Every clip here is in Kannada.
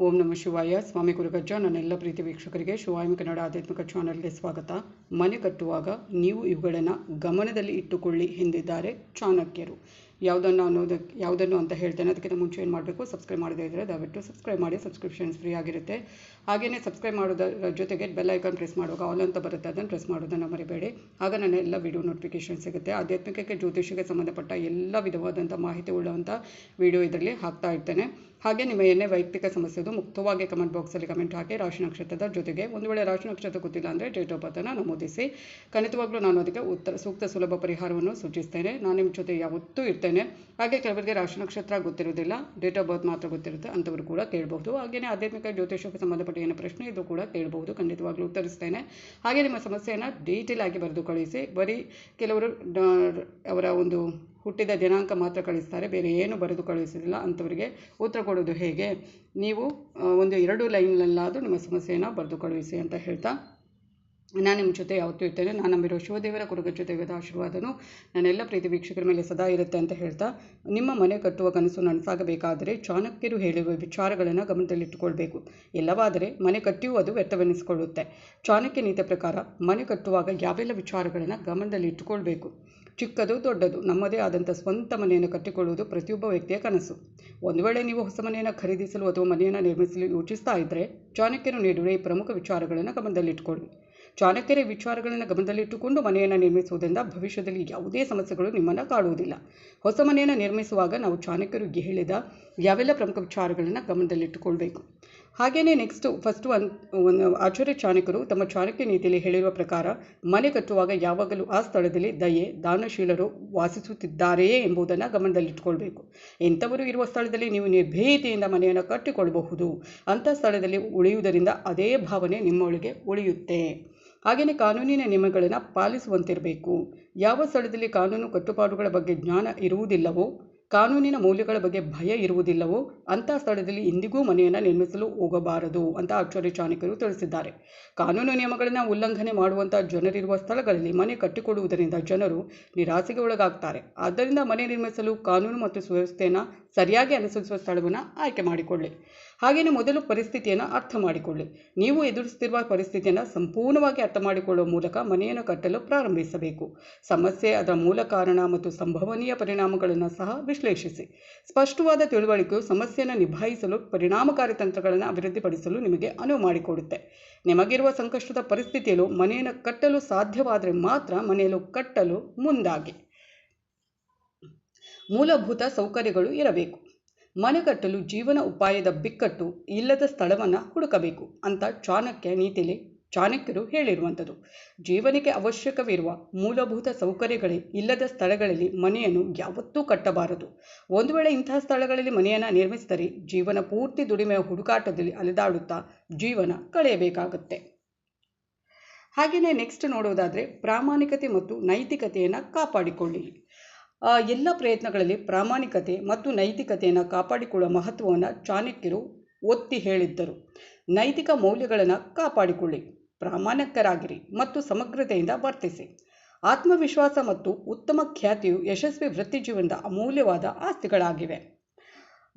ಓಂ ನಮ ಶಿವಾಯ. ಸ್ವಾಮಿ ಗುರುಗಜ್ಜ ನನ್ನೆಲ್ಲ ಪ್ರೀತಿ ವೀಕ್ಷಕರಿಗೆ ಶಿವಾಯಂ ಕನ್ನಡ ಆಧ್ಯಾತ್ಮಿಕ ಚಾನಲ್ಗೆ ಸ್ವಾಗತ. ಮನೆ ಕಟ್ಟುವಾಗ ನೀವು ಇವುಗಳನ್ನು ಗಮನದಲ್ಲಿ ಇಟ್ಟುಕೊಳ್ಳಿ ಎಂದಿದ್ದಾರೆ ಚಾಣಕ್ಯರು. ಯಾವುದನ್ನು ಅನ್ನೋದಕ್ಕೆ, ಯಾವುದನ್ನು ಅಂತ ಹೇಳ್ತೇನೆ, ಅದಕ್ಕಿಂತ ಮುಂಚೆ ಏನು ಮಾಡಬೇಕು? ಸಬ್ಸ್ಕ್ರೈಬ್ ಮಾಡದೇ ಇದ್ದರೆ ದಯವಿಟ್ಟು ಸಬ್ಸ್ಕ್ರೈಬ್ ಮಾಡಿ ಸಬ್ಸ್ಕ್ರಿಪ್ಷನ್ಸ್ ಫ್ರೀ ಆಗಿರುತ್ತೆ. ಹಾಗೆಯೇ ಸಬ್ಸ್ಕ್ರೈಬ್ ಮಾಡೋದರ ಜೊತೆಗೆ ಬೆಲ್ ಐಕಾನ್ ಪ್ರೆಸ್ ಮಾಡುವಾಗ ಆಲ್ ಅಂತ ಬರುತ್ತೆ, ಅದನ್ನು ಪ್ರೆಸ್ ಮಾಡೋದನ್ನು ಮರಿಬೇಡಿ. ಆಗ ನನ್ನ ಎಲ್ಲ ವಿಡಿಯೋ ನೋಟಿಫಿಕೇಶನ್ ಸಿಗುತ್ತೆ. ಆಧ್ಯಾತ್ಮಿಕಕ್ಕೆ ಜ್ಯೋತಿಷಿಗೆ ಸಂಬಂಧಪಟ್ಟ ಎಲ್ಲ ವಿಧವಾದಂಥ ಮಾಹಿತಿ ಉಳ್ಳಂಥ ವಿಡಿಯೋ ಇದರಲ್ಲಿ ಹಾಕ್ತಾ ಇರ್ತೇನೆ. ಹಾಗೆ ನಿಮ್ಮ ಏನೇ ವೈಯಕ್ತಿಕ ಸಮಸ್ಯೆದು ಮುಕ್ತವಾಗಿ ಕಮೆಂಟ್ ಬಾಕ್ಸಲ್ಲಿ ಕಮೆಂಟ್ ಹಾಕಿ ರಾಶಿ ನಕ್ಷತ್ರದ ಜೊತೆಗೆ ಒಂದು ವೇಳೆ ರಾಶಿ ನಕ್ಷತ್ರ ಗೊತ್ತಿಲ್ಲ ಅಂದರೆ ಡೇಟ್ ಆಫ್ ಬರ್ತನ್ನು ನಮೂದಿಸಿ. ಖಂಡಿತವಾಗ್ಲೂ ನಾನು ಅದಕ್ಕೆ ಉತ್ತರ, ಸೂಕ್ತ ಸುಲಭ ಪರಿಹಾರವನ್ನು ಸೂಚಿಸ್ತೇನೆ. ನಾನು ನಿಮ್ಮ ಜೊತೆ ಯಾವತ್ತೂ ಇರ್ತೇನೆ. ಹಾಗೆ ಕೆಲವರಿಗೆ ರಾಶಿ ನಕ್ಷತ್ರ ಗೊತ್ತಿರೋದಿಲ್ಲ ಡೇಟ್ ಆಫ್ ಬರ್ತ್ ಮಾತ್ರ ಗೊತ್ತಿರುತ್ತೆ ಅಂಥವ್ರು ಕೂಡ ಕೇಳಬಹುದು. ಹಾಗೆಯೇ ಆಧ್ಯಾತ್ಮಿಕ ಜ್ಯೋತಿಷಕ್ಕೆ ಸಂಬಂಧಪಟ್ಟ ಏನು ಪ್ರಶ್ನೆ ಇದು ಕೂಡ ಕೇಳಬಹುದು, ಖಂಡಿತವಾಗ್ಲೂ ಉತ್ತರಿಸ್ತೇನೆ. ಹಾಗೆ ನಿಮ್ಮ ಸಮಸ್ಯೆಯನ್ನು ಡೀಟೇಲ್ ಆಗಿ ಬರೆದು ಕಳಿಸಿ. ಬರೀ ಕೆಲವರು ಅವರ ಒಂದು ಹುಟ್ಟಿದ ದಿನಾಂಕ ಮಾತ್ರ ಕಳಿಸ್ತಾರೆ, ಬೇರೆ ಏನು ಬರೆದು ಕಳಿಸೋದಿಲ್ಲ ಅಂಥವರಿಗೆ ಉತ್ತರ ಕೊಡೋದು ಹೇಗೆ? ನೀವು ಒಂದು ಎರಡು ಲೈನ್ನಲ್ಲಾದರೂ ನಿಮ್ಮ ಸಮಸ್ಯೆಯನ್ನು ಬರೆದು ಕಳುಹಿಸಿ ಅಂತ ಹೇಳ್ತಾ ನಾನು ನಿಮ್ಮ ಜೊತೆ ಯಾವತ್ತೂ ಇರ್ತೇನೆ. ನಾನು ನಂಬಿರೋ ಶಿವದೇವರ ಜೊತೆ ದೇವದ ಆಶೀರ್ವಾದನು ನನ್ನೆಲ್ಲ ಪ್ರೀತಿ ವೀಕ್ಷಕರ ಮೇಲೆ ಸದಾ ಇರುತ್ತೆ ಅಂತ ಹೇಳ್ತಾ, ನಿಮ್ಮ ಮನೆ ಕಟ್ಟುವ ಕನಸು ನನಸಾಗಬೇಕಾದರೆ ಚಾಣಕ್ಯರು ಹೇಳಿರುವ ವಿಚಾರಗಳನ್ನು ಗಮನದಲ್ಲಿಟ್ಟುಕೊಳ್ಬೇಕು. ಇಲ್ಲವಾದರೆ ಮನೆ ಕಟ್ಟಿಯೂ ಅದು ವ್ಯರ್ಥವೆನಿಸಿಕೊಳ್ಳುತ್ತೆ. ಚಾಣಕ್ಯ ನೀತಿಯ ಪ್ರಕಾರ ಮನೆ ಕಟ್ಟುವಾಗ ಯಾವೆಲ್ಲ ವಿಚಾರಗಳನ್ನು ಗಮನದಲ್ಲಿ ಇಟ್ಟುಕೊಳ್ಬೇಕು ಚಿಕ್ಕದು ದೊಡ್ಡದು, ನಮ್ಮದೇ ಆದಂಥ ಸ್ವಂತ ಮನೆಯನ್ನು ಕಟ್ಟಿಕೊಳ್ಳುವುದು ಪ್ರತಿಯೊಬ್ಬ ವ್ಯಕ್ತಿಯ ಕನಸು. ಒಂದು ವೇಳೆ ನೀವು ಹೊಸ ಮನೆಯನ್ನು ಖರೀದಿಸಲು ಅಥವಾ ಮನೆಯನ್ನು ನಿರ್ಮಿಸಲು ಯೋಚಿಸ್ತಾ ಇದ್ದರೆ ಚಾಣಕ್ಯರು ನೀಡಿರುವ ಈ ಪ್ರಮುಖ ವಿಚಾರಗಳನ್ನು ಗಮನದಲ್ಲಿಟ್ಟುಕೊಳ್ಳಿ. ಚಾಣಕ್ಯರ ವಿಚಾರಗಳನ್ನು ಗಮನದಲ್ಲಿಟ್ಟುಕೊಂಡು ಮನೆಯನ್ನು ನಿರ್ಮಿಸುವುದರಿಂದ ಭವಿಷ್ಯದಲ್ಲಿ ಯಾವುದೇ ಸಮಸ್ಯೆಗಳು ನಿಮ್ಮನ್ನು ಕಾಡುವುದಿಲ್ಲ ಹೊಸ ಮನೆಯನ್ನು ನಿರ್ಮಿಸುವಾಗ ನಾವು ಚಾಣಕ್ಯರು ಹೇಳಿದ ಯಾವೆಲ್ಲ ಪ್ರಮುಖ ವಿಚಾರಗಳನ್ನು ಗಮನದಲ್ಲಿಟ್ಟುಕೊಳ್ಬೇಕು. ಹಾಗೆಯೇ ನೆಕ್ಸ್ಟು ಫಸ್ಟು ಒಂದು ಆಚಾರ್ಯ ಚಾಣಕ್ಯರು ತಮ್ಮ ಚಾಣಕ್ಯ ನೀತಿಯಲ್ಲಿ ಹೇಳಿರುವ ಪ್ರಕಾರ, ಮನೆ ಕಟ್ಟುವಾಗ ಯಾವಾಗಲೂ ಆ ಸ್ಥಳದಲ್ಲಿ ದಯೆ, ದಾನಶೀಲರು ವಾಸಿಸುತ್ತಿದ್ದಾರೆಯೇ ಎಂಬುದನ್ನು ಗಮನದಲ್ಲಿಟ್ಟುಕೊಳ್ಬೇಕು. ಎಂಥವರು ಇರುವ ಸ್ಥಳದಲ್ಲಿ ನೀವು ನಿರ್ಭೀತಿಯಿಂದ ಮನೆಯನ್ನು ಕಟ್ಟಿಕೊಳ್ಳಬಹುದು ಅಂಥ ಸ್ಥಳದಲ್ಲಿ ಉಳಿಯುವುದರಿಂದ ಅದೇ ಭಾವನೆ ನಿಮ್ಮೊಳಗೆ ಉಳಿಯುತ್ತೆ. ಹಾಗೆಯೇ ಕಾನೂನಿನ ನಿಯಮಗಳನ್ನು ಪಾಲಿಸುವಂತಿರಬೇಕು. ಯಾವ ಸ್ಥಳದಲ್ಲಿ ಕಾನೂನು ಕಟ್ಟುಪಾಡುಗಳ ಬಗ್ಗೆ ಜ್ಞಾನ ಇರುವುದಿಲ್ಲವೋ, ಕಾನೂನಿನ ಮೌಲ್ಯಗಳ ಬಗ್ಗೆ ಭಯ ಇರುವುದಿಲ್ಲವೋ, ಅಂಥ ಸ್ಥಳದಲ್ಲಿ ಇಂದಿಗೂ ಮನೆಯನ್ನು ನಿರ್ಮಿಸಲು ಹೋಗಬಾರದು ಅಂತ ಅಕ್ಷರಿ ಚಾಣಕ್ಯರು ತಿಳಿಸಿದ್ದಾರೆ. ಕಾನೂನು ನಿಯಮಗಳನ್ನು ಉಲ್ಲಂಘನೆ ಮಾಡುವಂಥ ಜನರಿರುವ ಸ್ಥಳಗಳಲ್ಲಿ ಮನೆ ಕಟ್ಟಿಕೊಡುವುದರಿಂದ ಜನರು ನಿರಾಸೆಗೆ ಒಳಗಾಗ್ತಾರೆ. ಆದ್ದರಿಂದ ಮನೆ ನಿರ್ಮಿಸಲು ಕಾನೂನು ಮತ್ತು ಸುವ್ಯವಸ್ಥೆಯನ್ನು ಸರಿಯಾಗಿ ಅನುಸರಿಸುವ ಸ್ಥಳವನ್ನು ಆಯ್ಕೆ ಮಾಡಿಕೊಳ್ಳಿ. ಹಾಗೆಯೇ ಮೊದಲು ಪರಿಸ್ಥಿತಿಯನ್ನು ಅರ್ಥ ಮಾಡಿಕೊಳ್ಳಿ. ನೀವು ಎದುರಿಸುತ್ತಿರುವ ಪರಿಸ್ಥಿತಿಯನ್ನು ಸಂಪೂರ್ಣವಾಗಿ ಅರ್ಥ ಮಾಡಿಕೊಳ್ಳುವ ಮೂಲಕ ಮನೆಯನ್ನು ಕಟ್ಟಲು ಪ್ರಾರಂಭಿಸಬೇಕು. ಸಮಸ್ಯೆ ಅದರ ಮೂಲ ಕಾರಣ ಮತ್ತು ಸಂಭವನೀಯ ಪರಿಣಾಮಗಳನ್ನು ಸಹ ವಿಶ್ಲೇಷಿಸಿ. ಸ್ಪಷ್ಟವಾದ ತಿಳುವಳಿಕೆಯು ಸಮಸ್ಯೆಯನ್ನು ನಿಭಾಯಿಸಲು ಪರಿಣಾಮಕಾರಿ ತಂತ್ರಗಳನ್ನು ಅಭಿವೃದ್ಧಿಪಡಿಸಲು ನಿಮಗೆ ಅನುವು ಮಾಡಿಕೊಡುತ್ತೆ. ನಿಮಗಿರುವ ಸಂಕಷ್ಟದ ಪರಿಸ್ಥಿತಿಯಲ್ಲೂ ಮನೆಯನ್ನು ಕಟ್ಟಲು ಸಾಧ್ಯವಾದರೆ ಮಾತ್ರ ಮನೆಯಲ್ಲೂ ಕಟ್ಟಲು ಮುಂದಾಗಿ. ಮೂಲಭೂತ ಸೌಕರ್ಯಗಳು ಇರಬೇಕು. ಮನೆ ಕಟ್ಟಲು ಜೀವನ ಉಪಾಯದ ಬಿಕ್ಕಟ್ಟು ಇಲ್ಲದ ಸ್ಥಳವನ್ನು ಹುಡುಕಬೇಕು ಅಂತ ಚಾಣಕ್ಯ ನೀತಿಲಿ ಚಾಣಕ್ಯರು ಹೇಳಿರುವಂಥದ್ದು. ಜೀವನಕ್ಕೆ ಅವಶ್ಯಕವಿರುವ ಮೂಲಭೂತ ಸೌಕರ್ಯಗಳೇ ಇಲ್ಲದ ಸ್ಥಳಗಳಲ್ಲಿ ಮನೆಯನ್ನು ಯಾವತ್ತೂ ಕಟ್ಟಬಾರದು. ಒಂದು ವೇಳೆ ಇಂತಹ ಸ್ಥಳಗಳಲ್ಲಿ ಮನೆಯನ್ನು ನಿರ್ಮಿಸಿದರೆ ಜೀವನ ಪೂರ್ತಿ ದುಡಿಮೆಯ ಹುಡುಕಾಟದಲ್ಲಿ ಅಲೆದಾಡುತ್ತಾ ಜೀವನ ಕಳೆಯಬೇಕಾಗುತ್ತೆ. ಹಾಗೆಯೇ ನೆಕ್ಸ್ಟ್ ನೋಡೋದಾದರೆ ಪ್ರಾಮಾಣಿಕತೆ ಮತ್ತು ನೈತಿಕತೆಯನ್ನು ಕಾಪಾಡಿಕೊಳ್ಳಿ ಆ, ಎಲ್ಲ ಪ್ರಯತ್ನಗಳಲ್ಲಿ ಪ್ರಾಮಾಣಿಕತೆ ಮತ್ತು ನೈತಿಕತೆಯನ್ನು ಕಾಪಾಡಿಕೊಳ್ಳುವ ಮಹತ್ವವನ್ನು ಚಾಣಕ್ಯರು ಒತ್ತಿ ಹೇಳಿದ್ದರು. ನೈತಿಕ ಮೌಲ್ಯಗಳನ್ನು ಕಾಪಾಡಿಕೊಳ್ಳಿ ಪ್ರಾಮಾಣಿಕರಾಗಿರಿ ಮತ್ತು ಸಮಗ್ರತೆಯಿಂದ ವರ್ತಿಸಿ. ಆತ್ಮವಿಶ್ವಾಸ ಮತ್ತು ಉತ್ತಮ ಖ್ಯಾತಿಯು ಯಶಸ್ವಿ ವೃತ್ತಿಜೀವನದ ಅಮೂಲ್ಯವಾದ ಆಸ್ತಿಗಳಾಗಿವೆ.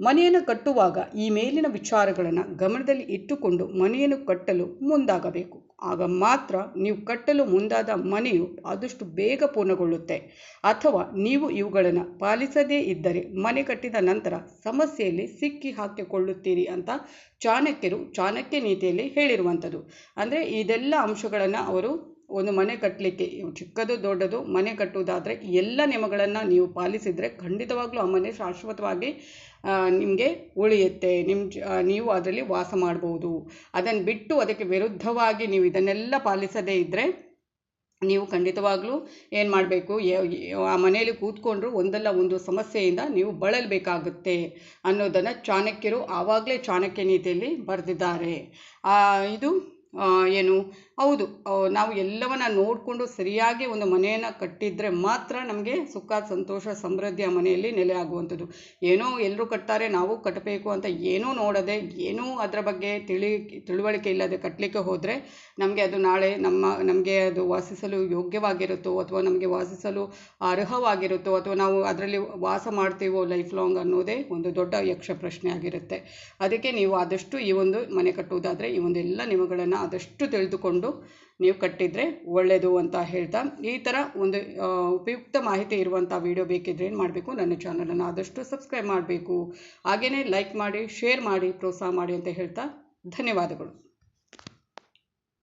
ಮನೆಯನ್ನು ಕಟ್ಟುವಾಗ ಈ ಮೇಲಿನ ವಿಚಾರಗಳನ್ನು ಗಮನದಲ್ಲಿ ಇಟ್ಟುಕೊಂಡು ಮನೆಯನ್ನು ಕಟ್ಟಲು ಮುಂದಾಗಬೇಕು. ಆಗ ಮಾತ್ರ ನೀವು ಕಟ್ಟಲು ಮುಂದಾದ ಮನೆಯು ಆದಷ್ಟು ಬೇಗ ಪೂರ್ಣಗೊಳ್ಳುತ್ತೆ. ಅಥವಾ ನೀವು ಇವುಗಳನ್ನು ಪಾಲಿಸದೇ ಇದ್ದರೆ ಮನೆ ಕಟ್ಟಿದ ನಂತರ ಸಮಸ್ಯೆಯಲ್ಲಿ ಸಿಕ್ಕಿ ಹಾಕಿಕೊಳ್ಳುತ್ತೀರಿ ಅಂತ ಚಾಣಕ್ಯರು ಚಾಣಕ್ಯ ನೀತಿಯಲ್ಲಿ ಹೇಳಿರುವಂಥದ್ದು. ಅಂದರೆ ಇದೆಲ್ಲ ಅಂಶಗಳನ್ನು ಅವರು ಒಂದು ಮನೆ ಕಟ್ಟಲಿಕ್ಕೆ ಚಿಕ್ಕದು ದೊಡ್ಡದು ಮನೆ ಕಟ್ಟುವುದಾದರೆ ಎಲ್ಲ ನಿಯಮಗಳನ್ನು ನೀವು ಪಾಲಿಸಿದರೆ ಖಂಡಿತವಾಗ್ಲೂ ಆ ಮನೆ ಶಾಶ್ವತವಾಗಿ ನಿಮಗೆ ಉಳಿಯುತ್ತೆ. ನಿಮ್ಮ ನೀವು ಅದರಲ್ಲಿ ವಾಸ ಮಾಡ್ಬೋದು. ಅದನ್ನು ಬಿಟ್ಟು ಅದಕ್ಕೆ ವಿರುದ್ಧವಾಗಿ ನೀವು ಇದನ್ನೆಲ್ಲ ಪಾಲಿಸದೇ ಇದ್ದರೆ ನೀವು ಖಂಡಿತವಾಗ್ಲೂ ಏನು ಮಾಡಬೇಕು? ಆ ಮನೆಯಲ್ಲಿ ಕೂತ್ಕೊಂಡ್ರು ಒಂದಲ್ಲ ಒಂದು ಸಮಸ್ಯೆಯಿಂದ ನೀವು ಬಳಲಬೇಕಾಗುತ್ತೆ ಅನ್ನೋದನ್ನು ಚಾಣಕ್ಯರು ಆವಾಗಲೇ ಚಾಣಕ್ಯ ನೀತಿಯಲ್ಲಿ ಬರೆದಿದ್ದಾರೆ. ಇದು ಏನು ಹೌದು ನಾವು ಎಲ್ಲವನ್ನ ನೋಡಿಕೊಂಡು ಸರಿಯಾಗಿ ಒಂದು ಮನೆಯನ್ನು ಕಟ್ಟಿದ್ರೆ ಮಾತ್ರ ನಮಗೆ ಸುಖ, ಸಂತೋಷ, ಸಮೃದ್ಧಿ ಆ ಮನೆಯಲ್ಲಿ ನೆಲೆ ಆಗುವಂಥದ್ದು. ಏನೋ ಎಲ್ಲರೂ ಕಟ್ತಾರೆ, ನಾವು ಕಟ್ಟಬೇಕು ಅಂತ ಏನೂ ನೋಡದೆ, ಏನೂ ಅದರ ಬಗ್ಗೆ ತಿಳಿ, ತಿಳುವಳಿಕೆ ಇಲ್ಲದೆ ಕಟ್ಟಲಿಕ್ಕೆ ಹೋದರೆ ನಮಗೆ ಅದು ನಾಳೆ ನಮ್ಮ, ನಮಗೆ ಅದು ವಾಸಿಸಲು ಯೋಗ್ಯವಾಗಿರುತ್ತೋ ಅಥವಾ ನಮಗೆ ವಾಸಿಸಲು ಅರ್ಹವಾಗಿರುತ್ತೋ ಅಥವಾ ನಾವು ಅದರಲ್ಲಿ ವಾಸ ಮಾಡ್ತೀವೋ ಲೈಫ್ ಲಾಂಗ್ ಅನ್ನೋದೇ ಒಂದು ದೊಡ್ಡ ಯಕ್ಷ ಪ್ರಶ್ನೆ ಆಗಿರುತ್ತೆ. ಅದಕ್ಕೆ ನೀವು ಆದಷ್ಟು ಈ ಒಂದು ಮನೆ ಕಟ್ಟುವುದಾದರೆ ಈ ಒಂದೆಲ್ಲ ಎಲ್ಲ ನಿಯಮಗಳನ್ನು ಆದಷ್ಟು ತಿಳಿದುಕೊಂಡು ನೀವು ಕಟ್ಟಿದರೆ ಒಳ್ಳೆಯದು ಅಂತ ಹೇಳ್ತಾ ಈ ಥರ ಒಂದು ಉಪಯುಕ್ತ ಮಾಹಿತಿ ಇರುವಂಥ ವಿಡಿಯೋ ಬೇಕಿದ್ರೆ ಏನು ಮಾಡಬೇಕು? ನನ್ನ ಚಾನಲನ್ನು ಆದಷ್ಟು ಸಬ್ಸ್ಕ್ರೈಬ್ ಮಾಡಬೇಕು. ಹಾಗೆಯೇ ಲೈಕ್ ಮಾಡಿ ಶೇರ್ ಮಾಡಿ, ಪ್ರೋತ್ಸಾಹ ಮಾಡಿ ಅಂತ ಹೇಳ್ತಾ ಧನ್ಯವಾದಗಳು.